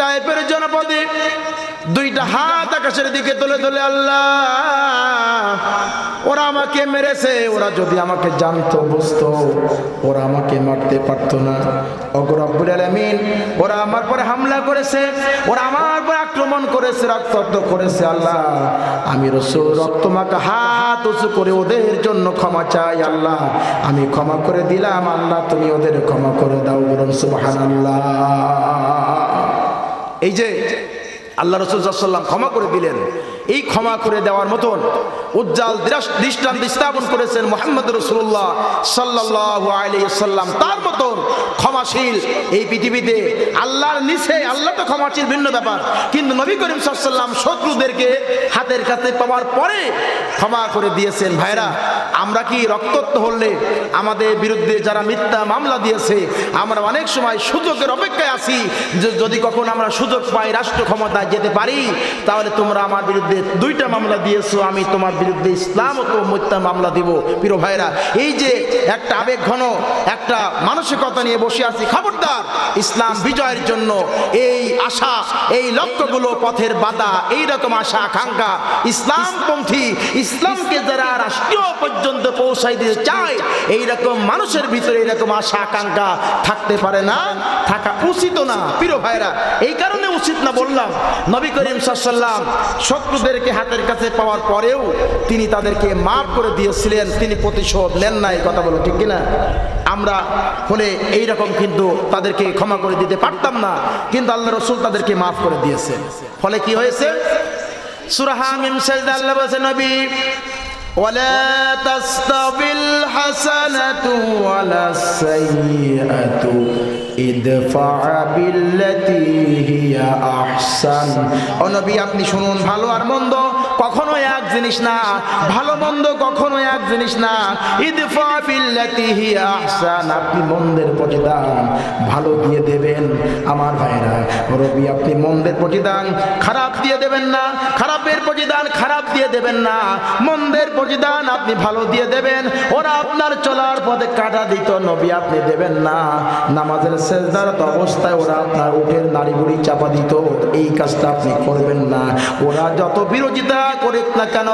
তাইপের জনপদে দুইটা হাত আকাশের দিকে তুলে তুলে, আল্লাহ, ওরা আমাকে মেরেছে, ওরা যদি আমাকে জানতো, বুঝতো, ওরা আমাকে মারতে পারতো না। অগরব্বুল আলামিন, ওরা আমার পরে হামলা করেছে, ওরা আমার পরে আক্রমণ করেছে, রক্তাক্ত করেছে, আল্লাহ। আমি রসুল রক্তমাকা হাত উঁচু করে ওদের জন্য ক্ষমা চাই, আল্লাহ। আমি ক্ষমা করে দিলাম, আল্লাহ, তুমি ওদের ক্ষমা করে দাও, বলুন সুবহানাল্লাহ। এই যে আল্লাহ রসুল সাল্লাম ক্ষমা করে দিলেন। এই ক্ষমা করে দেওয়ার মতন উজ্জ্বল দৃষ্টান্ত স্থাপন করেছেন মোহাম্মদ রসুল্লাহ সাল্লাহ আলিয়াল্লাম তার মতন ক্ষমাশীল এই পৃথিবীতে আল্লাহর নিচে, আল্লাহ তো ক্ষমাশীল, ভিন্ন ব্যাপার। কিন্তু নবী করিম সাল্লাম শত্রুদেরকে হাতের কাছে পাওয়ার পরে ক্ষমা করে দিয়েছেন। ভাইরা, আমরা কি রক্তত্ব হলে আমাদের বিরুদ্ধে যারা মিথ্যা মামলা দিয়েছে, আমরা অনেক সময় সুযোগের অপেক্ষায় আছি যে যদি কখন আমরা সুযোগ পাই রাষ্ট্র ক্ষমতায় যেতে পারি, তাহলে তোমরা আমার বিরুদ্ধে দুইটা মামলা দিয়েছ, আমি তোমার বিরুদ্ধে ইসলাম ও তো মিথ্যা মামলা দিব। প্রিয় ভাইরা এই যে একটা আবেগ ঘন, একটা মানসিকতা নিয়ে বসে আছি, খবরদার, ইসলাম বিজয়ের জন্য এই আশা, এই লক্ষ্যগুলো পথের বাধা এই রকম আশা, আকাঙ্ক্ষা, ইসলামপন্থী, ইসলামকে যারা রাষ্ট্রীয় পর্যন্ত পৌঁছাই দিতে চায় এই রকম মানুষের ভিতরে এরকম আশা, আকাঙ্ক্ষা থাকতে পারে না, থাকা উচিত না। প্রিয় ভাইরা এই কারণে উচিত না বললাম, নবী করিম সাল্লাম শত্রুদেরকে হাতের কাছে পাওয়ার পরেও তিনি তাদেরকে মাফ করে দিয়েছিলেন তিনি প্রতিশোধ নেন না এই কথা বলো ঠিক কিনা আমরা হলে এই রকম কিন্তু তাদেরকে ক্ষমা করে দিতে পারতাম না কিন্তু আল্লাহ রসুল তাদেরকে মাফ করে দিয়েছে ফলে কি হয়েছে সুরাহা মিম সাজদা আল্লাহ বলেছে নবী ولا تستوي الحسنة ولا السيئة ادفع بالتي هي আহসান। ও নবী আপনি শুনুন ভালো আর মন্দ। কখনো এক জিনিস না, ভালো মন্দ কখনো এক জিনিস না। ইদফা বিল্লাতি হিয়া আহসান, আপনি মন্দের প্রতিদান ভালো দিয়ে দেবেন আমার ভাইরা। রবি, আপনি মন্দের প্রতিদান খারাপ দিয়ে দেবেন না, খারাপের প্রতিদান খারাপ দিয়ে দেবেন না। মন্দের প্রতিদান আপনি ভালো দিয়ে দেবেন, ওরা আপনার চলার পথে কাটা দিত, নবী আপনি দেবেন না। নামাজের শেষদারত অবস্থায় ওরা আপনার উঠের বুড়ি চাপা দিত, এই কাজটা আপনি করবেন না। ওরা যত বিরোধিতা করুক না কেন?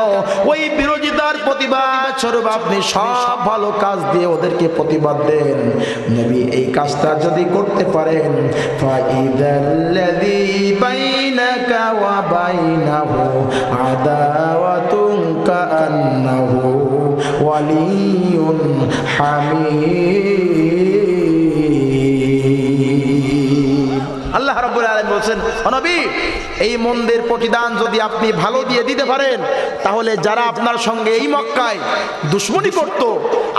ওই বিরোধিতার প্রতিবাদ স্বরূপ আপনি সব ভালো কাজ দিয়ে ওদেরকে প্রতিবাদ দেন। নবী, এই কাজটা যদি করতে পারেন, ফাইদাল্লাযী বাইনাকা ওয়া বলছেন, "ও এই মন্দির প্রতিদান যদি আপনি ভালো দিয়ে দিতে পারেন, তাহলে যারা আপনার সঙ্গে এই মক্কায় দুশ্মনী করত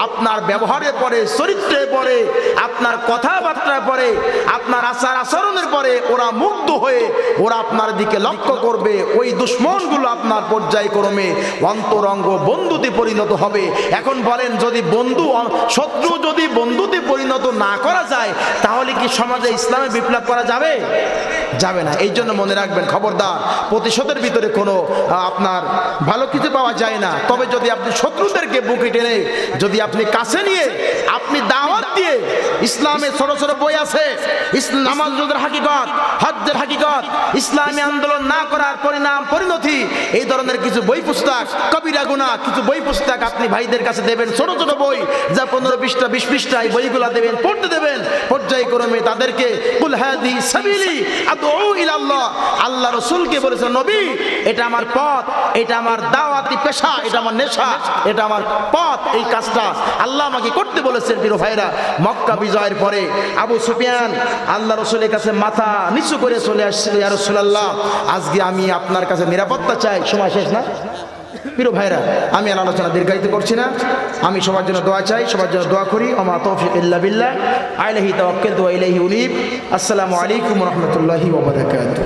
আপনার ব্যবহারের পরে চরিত্রে পরে, আপনার কথাবার্তার পরে, আপনার আচার আচরণের পরে ওরা মুগ্ধ হয়ে, ওরা আপনার দিকে লক্ষ্য করবে। ওই দুশ্মনগুলো আপনার পর্যায়ক্রমে অন্তরঙ্গ বন্ধুতে পরিণত হবে। এখন বলেন, যদি বন্ধু, শত্রু যদি বন্ধুতে পরিণত না করা যায়, তাহলে কি সমাজে ইসলামে বিপ্লব করা যাবে? যাবে না। এই জন্য মনে রাখবেন, খবরদার, প্রতিশোধের ভিতরে কোনো আপনার ভালো কিছু পাওয়া যায় না। তবে যদি আপনি শত্রুদেরকে বুকে টেনে, যদি আপনি কাছে নিয়ে, আপনি দাওয়াত দিয়ে ইসলামের ছোট ছোট বই আছে। নামাজ রোজার হাকিকত, হজ্জের হাকিকত, ইসলামী আন্দোলন না করার পরিণাম, পরিণতি, এই ধরনের কিছু বই পুস্তক, কবিরা গুণা কিছু বই পুস্তক আপনি ভাইদের কাছে দেবেন, ছোট ছোট বই যা পনেরো বিশটা, বিশ পৃষ্ঠা এই বইগুলা দেবেন, পড়তে দেবেন। পর্যায়ক্রমে তাদেরকে আল্লাহ রাসূলকে বলেছেন, নবী, এটা আমার পথ, এটা আমার দাওয়াতি পেশা, এটা আমার নেশা, এটা আমার পথ, এই কাজটা আল্লাহ আমাকে করতে বলেছেন প্রিয় ভাইরা, মক্কা বিজয়ের পরে আবু সুফিয়ান আল্লাহ রসুলের কাছে মাথা নিচু করে চলে আসছিল, ইয়া রাসূলুল্লাহ, আজকে আমি আপনার কাছে নিরাপত্তা চাই। সময় শেষ না? প্রিয় ভাইরা, আমি আর আলোচনা দীর্ঘায়িত করছি না। আমি সবার জন্য দোয়া চাই, সবার জন্য দোয়া করি। ওমা তৌফিক ইল্লা বিল্লাহ। আলাইহি তাওয়াক্কালতু ওয়া ইলাইহি উনীব। আসসালামু আলাইকুম ওয়া রাহমাতুল্লাহি ওয়া বারাকাতুহু।